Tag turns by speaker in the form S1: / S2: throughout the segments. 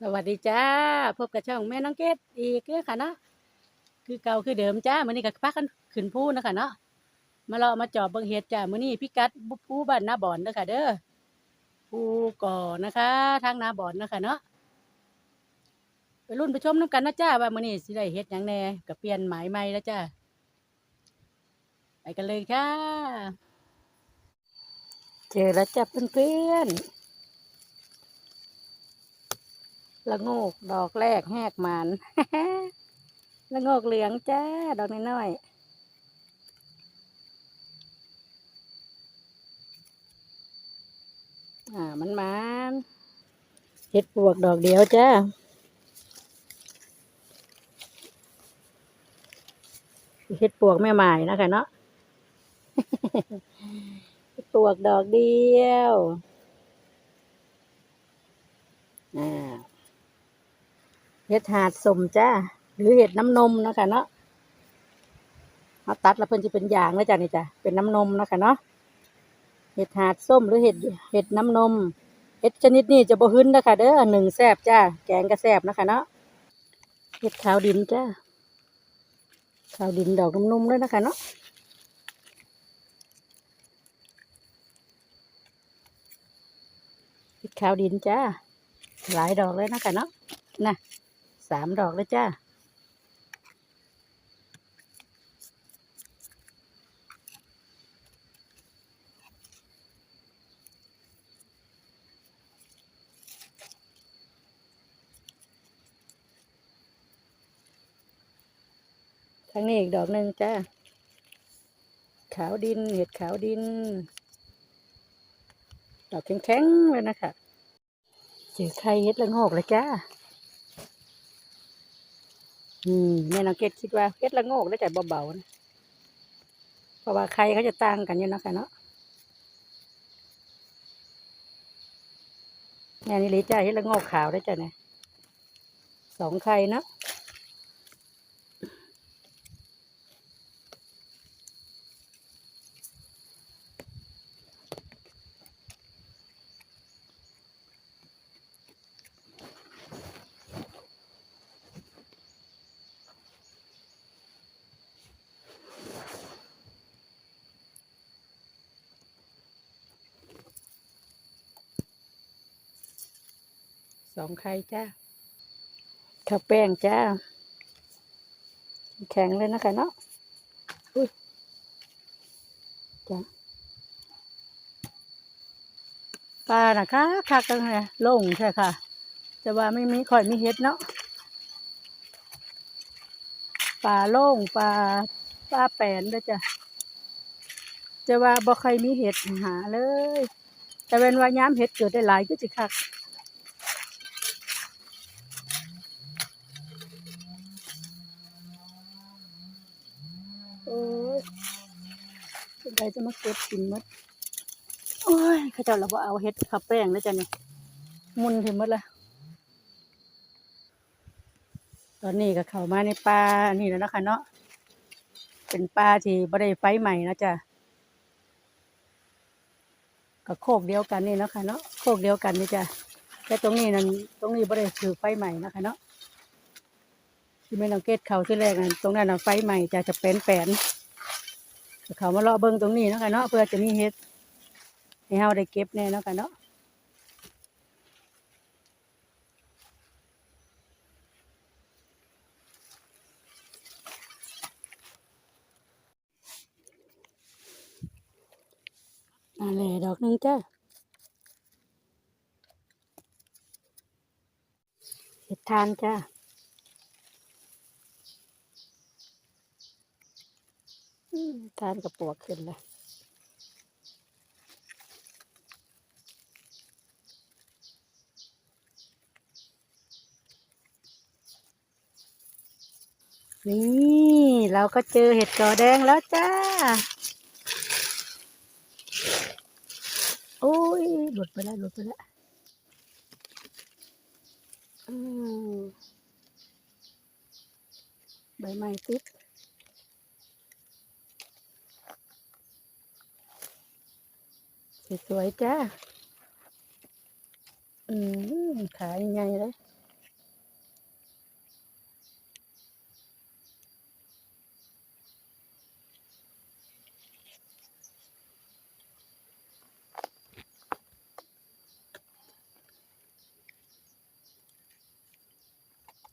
S1: สวัสดีจ้า พบกับช่องแม่น้องเกดอีกแล้วค่ะเนาะคือเก่าคือเดิมจ้ามื้อนี้ก็พักกันขึ้นภูนะคะเนาะมาเลาะมาจอบเบิ่งเฮ็ดจ้ามื้อนี้พิกัดภูบ้านนาบอนเด้อค่ะเด้อภูก่อนะคะทางนาบอนนะคะเนาะไปรุ่นไปชมน้ำกันนะจ้าว่ามื้อนี้สิได้เฮ็ดหยังแน่ก็เปลี่ยนหมายใหม่แล้วจ้าไปกันเลยค่ะ เจอแล้วจ้าเพื่อนๆ ละโงกดอกแรกแหกหมันละโงกเหลืองจ้า ดอกน้อยๆอ่ามันมันเห็ดปวกดอกเดียวจ้าเห็ดปวกแม่ใหมายนะคะเนาะเห็ดปวกดอกเดียวอ่า เห็ดหาดสมจ้าหรือเห็ดน้ำนมนะคะเนาะเอาตัดแล้วเพิ่นจะเป็นอย่างแล้วจ้ะนี่จ้ะเป็นน้ำนมนะคะเนาะเห็ดหาดส้มหรือเห็ดเห็ดน้ำนมเห็ดชนิดนี้จะบ่หึ้นนะคะเด้อหนึ่งแซบจ้าแกงก็แซบนะคะเนาะเห็ดขาวดินจ้าขาวดินดอกนุ่มๆด้วยนะคะเนาะเห็ดขาวดินจ้าหลายดอกเลยนะคะเนาะน่ะามดอกแล้วจ้าทางนี้อีกดอกหนึ่งจ้า ขาวดิน เห็ดขาวดิน ดอกแข็งๆเลยนะคะเจอไข่เห็ดละโงกเลยจ้า อืมแม่น้องเกดคิดว่าเฮ็ดละโงกได้แต่เบาๆนะเพราะว่าใครเขาจะต่างกันอยู่เนาะค่ะเนาะแม่นี่เลยจ้าเฮ็ดละโงกขาวได้จ้ะเนี่ยสองไข่เนาะ สองไข่จ้าข้าวแป้งจ้า แข็งเลยนะคะเนาะอุ้ยจ้าปลานะคะคักกันเลยโล่งใช่ค่ะ แต่ว่าไม่มีค่อยมีเห็ดเนาะปลาโล่งปลาปลาแปนด้วยจ้ะจะว่าบ่ใครมีเห็ดหาเลย แต่เป็นว่าย้ำเห็ดเกิดได้หลายก็จิคัก โอ้ยเป็นไรจะมาเก็บกินหมดโอ้ยเขาเจ้าเราบ่เอาเห็ดข้าวแป้งแล้วจ้ะนี่มุนถึงหมดละตอนนี้ก็เข้ามาในป่านี่แล้วนะคะเนาะเป็นป่าที่บ่ได้ไฟใหม่นะจ้ะก็โคกเดียวกันนี่นะคะเนาะโคกเดียวกันนี่จ้ะแต่ตรงนี้นั่นตรงนี้บ่ได้ถือไฟใหม่นะคะเนาะ ที่ไม่ต้องเกตเขาที่แรกนั่นตรงนั้นน่ะไฟใหม่จะจะเป็นแปนเขามาเลาะเบิ่งตรงนี้เนาะค่ะเนาะเพื่อจะมีเฮ็ดให้เฮาได้เก็บแน่เนาะค่ะเนาะนั่นแหละดอกหนึงจ้าเห็ดทานจ้า อืมทานกับปวกขึ้นเลยนี่เราก็เจอเห็ดกอแดงแล้วจ้า โอ้ยหลุดไปแล้วหลุดไปแล้วอืมใบไม้ติด สวยๆจ้า อืมขายังไงเลย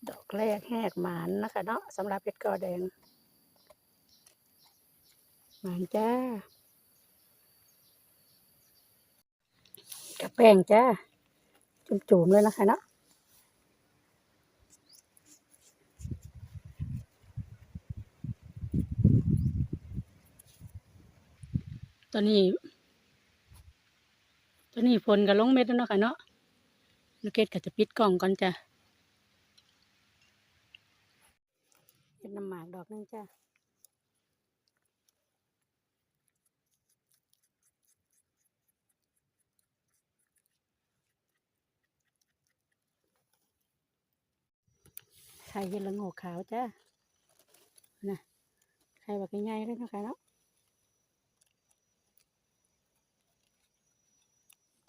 S1: ดอกแรกแหกหมานนะคะเนาะสำหรับเล็ดกอแดง หมานจ้า ป้งจ้าจุ่มๆเลยนะคะเนาะตอนนี้ตอนนี้ฝนก็ลงเม็ดแล้วเนาะค่ะเนาะลูกเกดก็จะปิดกล่องก่อนจ้ะเป็นน้ำหมากดอกหนึงจ้ะ ไข่เห็ดละโงกขาวจ้ะนะไข่แบบง่ายๆเลยนาะคะเนาะ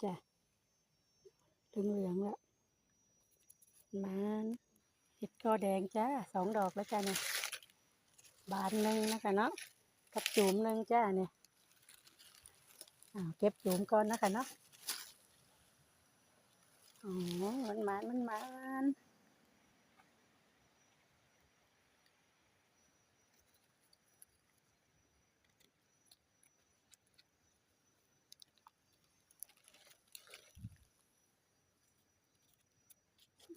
S1: จ้ะเหลืองเหลืองๆแล้วมันเห็ดกอแดงจ้าสองดอกแล้วจ้าเนี่ยบานหนึ่งนะคะเนาะกับจุ่มหนึ่งจ้าเนี่ยอ้าวเก็บจุ่มก่อนนะคะเนาะอ๋อมันมันมันมัน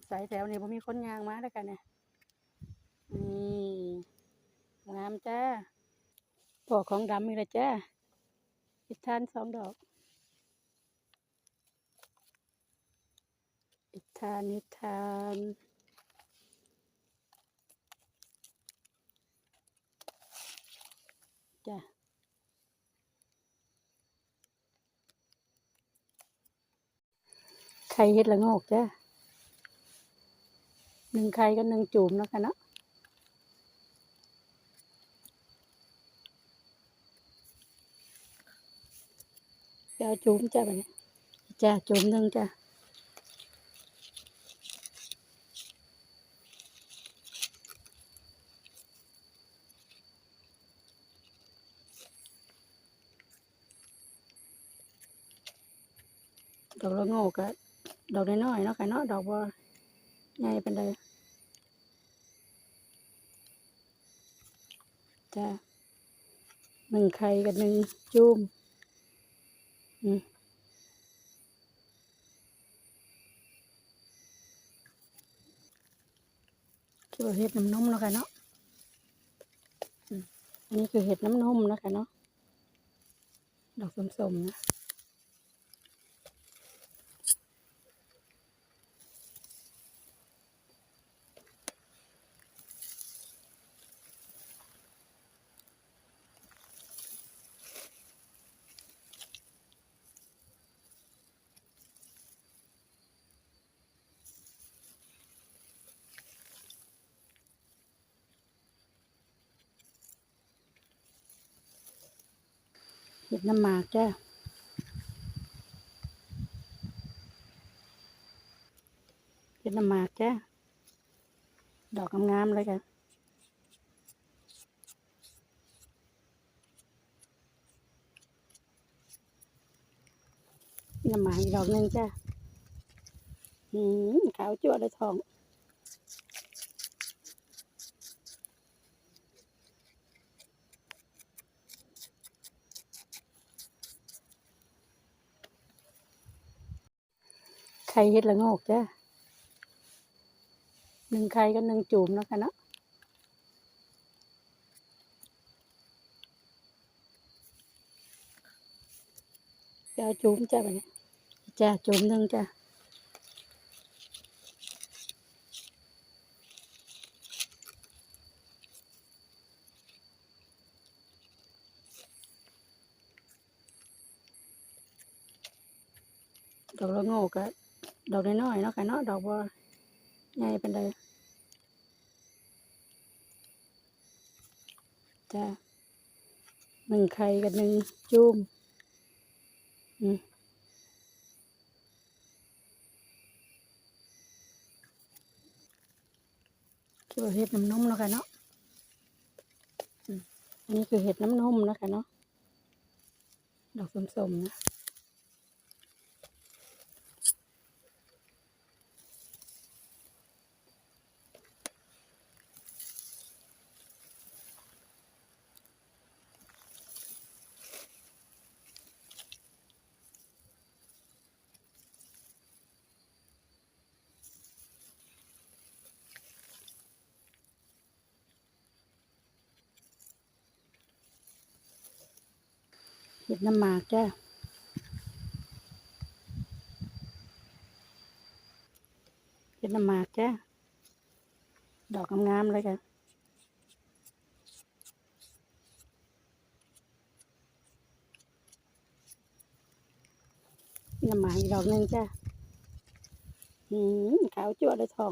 S1: สายแถวนี่ผมมีคนยางมาแล้วกันเนี่ยนี่งามจ้าปอกของดำมีลยจ้าอิทานสองดอกอิทานอิทานจ้ะไข่เห็ดละโงกจ้ะ หนึ่งไข่กับหนึ่งจุ่มเนาะคะเนาะไปเอาจุ่มจ้ะบัดนี้จ้ะจุ่มหนึ่งจ้ะดอกละโงกอะดอกน้อยๆเนาะค่ะเนาะดอกบ่ ใหญ่เป็นไรจ้าหนึ่งไข่กับหนึ่งจุ่มอืมคิดว่าเห็ดน้ำนมเนาะค่ะเนาะอันนี้คือเห็ดน้ำนมนะค่ะเนาะ ดอกส้มๆนะ เห็ดน้ำหมากจ้าเห็ดน้ำหมากจ้าดอกงามๆเลยค่ะน้ำหมากอีกดอกหนึ่งจ้าอืมขาวจั่วเลยทอง ไข่เห็ดละโงกจ้าหนึ่งไข่กับหนึ่งจุ่มเนาะคะเนาะไปเอาจุ่มจ้าไปเนี่ยจ้าจุ่มหนึ่งจ้าดอกละโงกอะ ดอกน้อยๆเนาะค่ะเนาะดอกบ่ใหญ่เป็นไรจ้าหนึ่งไข่กับหนึ่งจุ่มอืมคิดว่าเห็ดน้ำนมเนาะค่ะเนาะอันนี้คือเห็ดน้ำนมนะค่ะเนาะ ดอกส้มๆนะ เห็ดน้ำหมากจ้าเห็ดน้ำหมากจ้าดอกงามๆเลยค่ะน้ำหมากอีกดอกหนึ่งจ้าอืมขาวจั่วเลยทอง